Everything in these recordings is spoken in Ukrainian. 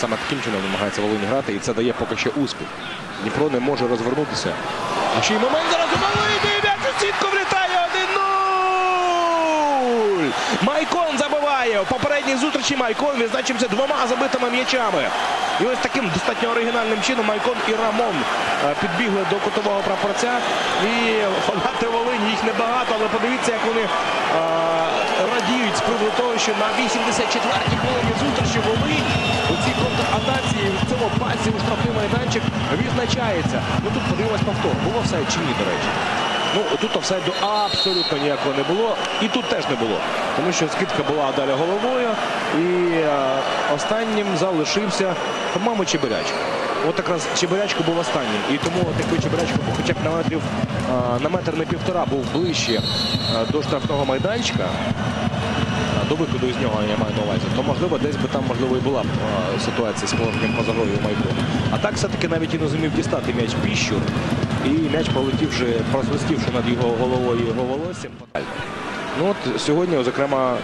саме таким чином намагається Волинь грати, і це дає поки що успіх. Дніпро не може розвернутися. А ще й момент зараз у Волині, і м'яч у сітку влітає 1-0! Майкон забиває. В попередній зустрічі Майкон відзначився двома забитими м'ячами. І ось таким достатньо оригінальним чином Майкон і Рамон е, підбігли до кутового прапорця. І фанати Волині їх небагато, але подивіться, як вони е, радіють з приводу того, що на 84-й хвилині зустрічі Волинь у цій контратаці в цьому пасі у штрафний майданчик відзначається. Ну тут подивимось повтор. Було все чи ні, до речі. Ну, тут офсайду абсолютно ніякого не було. І тут теж не було. Тому що скидка була далі головою. І е, останнім залишився, по-моєму, Чебирячко. От якраз Чебирячко був останнім. І тому якби Чебирячко хоча б на метрів е, на метр на півтора був ближче е, до штрафного майданчика. До виходу із нього я маю на увазі, то можливо десь би там можливо і була б ситуація з положенням поза грою у. А так все-таки навіть і не зумів дістати м'яч Піщур. І м'яч полетівши, просвистівши над його головою його волоссям. Ну от сьогодні, зокрема,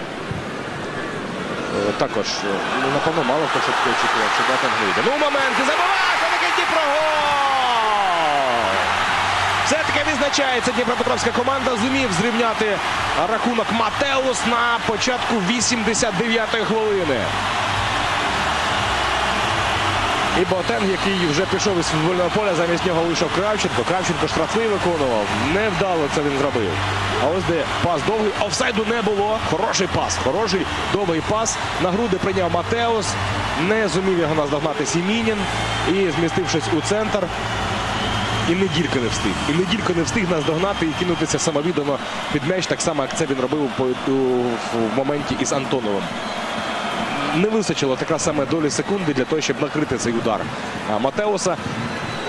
е, також, е, напевно, мало хто все-таки очікував, що Батен вийде. Ну, момент, і забиває, все-таки Дніпро Все-таки Дніпропетровська команда. Зумів зрівняти рахунок Матеус на початку 89-ї хвилини. І Ботен, який вже пішов із футбольного поля, замість нього вийшов Кравченко. Кравченко штрафний виконував. Невдало це він зробив. А ось де пас довгий. Офсайду не було. Хороший пас. Хороший довгий пас. На груди прийняв Матеус. Не зумів його наздогнати Сімінін. І змістившись у центр. І неділько не встиг. І неділько не встиг наздогнати і кинутися самовідомо під м'яч, так само, як це він робив в моменті із Антоновим не вистачило така саме долі секунди для того, щоб накрити цей удар. Матеуса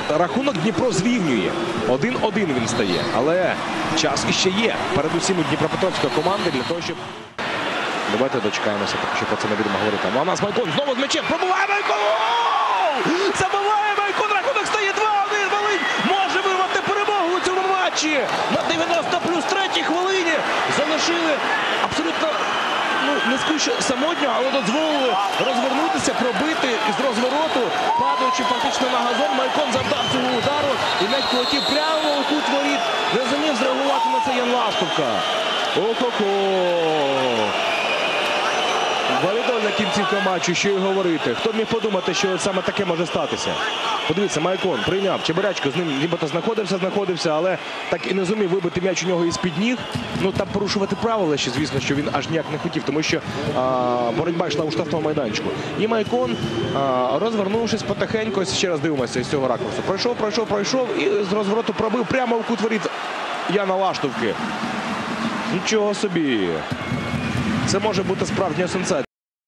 рахунок Дніпро зрівнює. Один-один він стає. Але час іще є. Передусім у Дніпропетровської команди для того, щоб. Давайте дочекаємося, поки що про це не будемо говорити. Ну, а у нас Майкон знову з м'ячем. Пробуває Майкон! Гол! Забиває Майкон! Рахунок стає 2-1. Волинь може вирвати перемогу у цьому матчі. На 90 плюс третій хвилині залишили абсолютно ну, не скучно самотньо, але дозволили розвернутися, пробити із розвороту, падаючи фактично на газон. Майкон завдав цього удару і м'яч полетів прямо у кут воріт. Не зумів зреагувати на це Ян Ластовка. Охо-хо. Валідольна кінцівка матчу, що й говорити. Хто б міг подумати, що саме таке може статися? Подивіться, Майкон прийняв Чебирячко, з ним нібито знаходився, знаходився, але так і не зумів вибити м'яч у нього із-під ніг. Ну там порушувати правила ще, звісно, що він аж ніяк не хотів, тому що а, боротьба йшла у штрафному майданчику. І Майкон, а, розвернувшись потихеньку, ще раз дивимося з цього ракурсу. Пройшов, пройшов, пройшов і з розвороту пробив прямо в кут воріт Яна Лаштовки. Нічого собі. Це може бути справжня сенсація.